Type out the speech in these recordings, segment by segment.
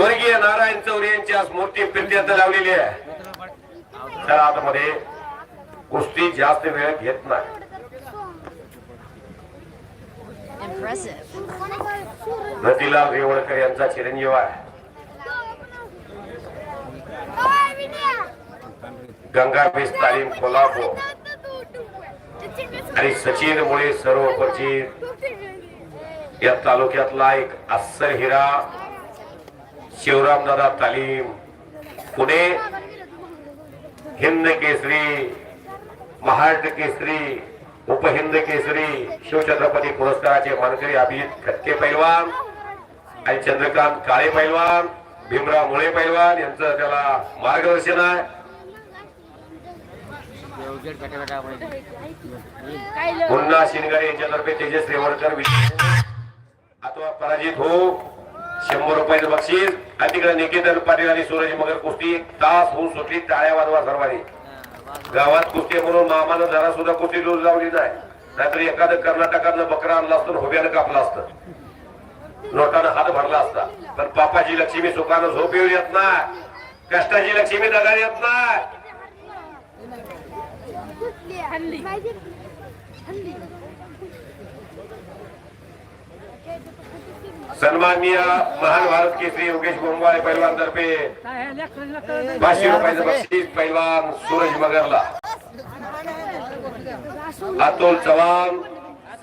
स्वर्गीय नारायण चौरे यांची आज मूर्ती प्रित्यर्थ लावलेली आहे. त्या आतमध्ये कुस्ती जास्त वेळ घेत नाही. नदीलाल रेवळकर यांचा चिरंजीव आहे. गंगाबीस तालीम कोल्हापूर. आणि सचिन मुळे सर्व परिचित या तालुक्यातला एक अस्सल हिरा शिवरामदादा तालीम पुणे हिंद केसरी महाराष्ट्र केसरी उपहिंद केसरी शिवछत्रपती पुरस्काराचे मानकरी अभिजित खटके पैलवान आणि चंद्रकांत काळे पैलवान भीमराव मुळे पैलवान यांचं त्याला मार्गदर्शन आहे. पुन्हा शिनगारे यांच्यातर्फे तेजस रेवणकर विजय. अथवा पराजित हो शंभर रुपयाचं बक्षीस. आणि तिकडे निकेतन पाटील आणि सूरज मगर कुस्ती. तास होऊन सुटली टाळ्या वाजवा सर्वांनी. गावात कुस्ती म्हणून मामानं जरा सुद्धा कुस्ती डोस लावली नाही. नाहीतर एखादं कर्नाटकातलं बकरा आणलं असतं हुब्यानं होब्यानं कापलं असतं. नोटानं हात भरला असता. पण पापाची लक्ष्मी सुखानं झोप येऊ येत ना कष्टाची लक्ष्मी दगा येत नाही. सन्माननीय महान भारत केसरी योगेश गोंगवाळे पैलवान तर्फे पाचशे रुपयाचं बक्षीस पैलवान सूरज मगरला. अतुल चव्हाण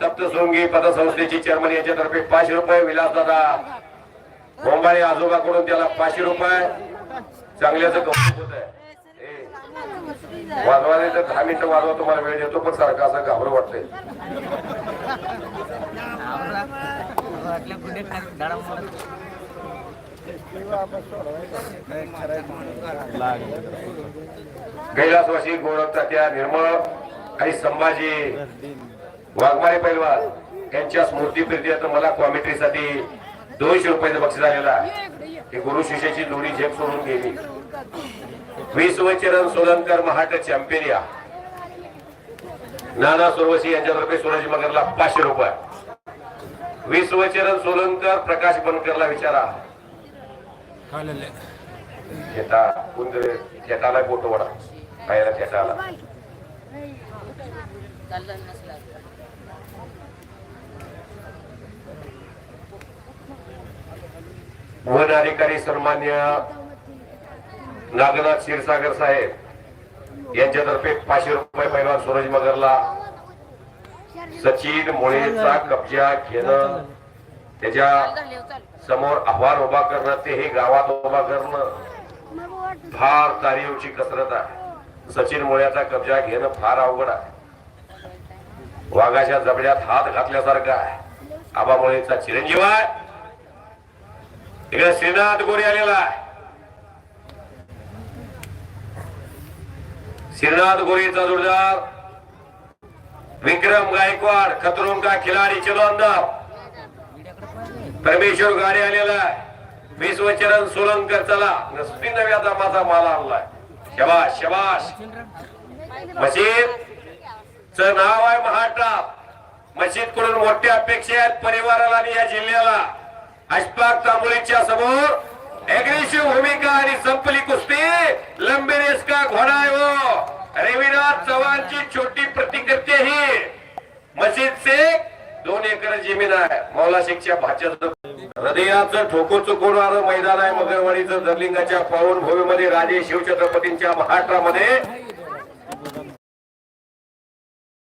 सप्तशृंगी पतसंस्थेची चेअरमन यांच्यातर्फे पाचशे रुपये विलास दादा गोंबाळे आजोबाकडून त्याला पाचशे रुपये. चांगल्याचं कौतुक होत आहे. वाजवायला तर दहा मिनिटं वाजवा तुम्हाला वेळ देतो पण सारखं असं घाबरं वाटतंय. कैलासवासी गोरख त्या निर्मळ आणि संभाजी वाघमारे पैलवान यांच्या स्मृती आता मला कॉमेंट्रीसाठी दोनशे रुपयाचं बक्षीस आलेला हे गुरु शिष्याची जोडी झेप सोडून गेली. वीस वचरण सोलनकर महाट चॅम्पियन या नाना सुरवशी यांच्यातर्फे सोनाजी मगरला पाचशे रुपये. वीस वचरण सोलनकर प्रकाश बनकरला विचारा. थेटा कुंदरे थेटाला बोटो वडा. पायाला थेटाला वन अधिकारी सन्मान्य नागनाथ क्षीरसागर साहेब यांच्यातर्फे पाचशे रुपये पैलवान सूरज मगरला सचिन मुळेचा कब्जा घेणं त्याच्यासमोर आव्हान उभा करणं ते हे गावात उभा करणं फार तारीवची कसरत आहे. सचिन मुळ्याचा कब्जा घेणं फार अवघड आहे. वाघाच्या जबड्यात हात घातल्यासारखा आहे. आबा मुळेचा चिरंजीव आहे. इकडे श्रीनाथ गोरे आलेला आहे. श्रीनाथ गोरेचा जोरदार विक्रम गायकवाड खतरों का खिलाडी चलो अंदर. परमेश्वर गाडी आलेला आहे. विश्वचरण सोलंकर चला. नसती नव्या दामाचा माला आणलाय. शबाश शबाश मशीद च नाव आहे महाराष्ट्रात मशीदकडून मोठ्या अपेक्षा आहेत परिवाराला आणि या जिल्ह्याला. अशफाक तांबुलीच्या समोर एग्रेसिव्ह भूमिका आणि संपली कुस्ती. लंबे रेस का घोडा आहे वो हो. रविनाथ चव्हाणची छोटी प्रतिकृती आहे शेखच्या भाच्याचं हृदयाचं ठोको चुकवणारं मैदान आहे मगरवाडीचं दरलिंगाच्या पावन भूमीमध्ये राजे शिवछत्रपतींच्या महाराष्ट्रामध्ये.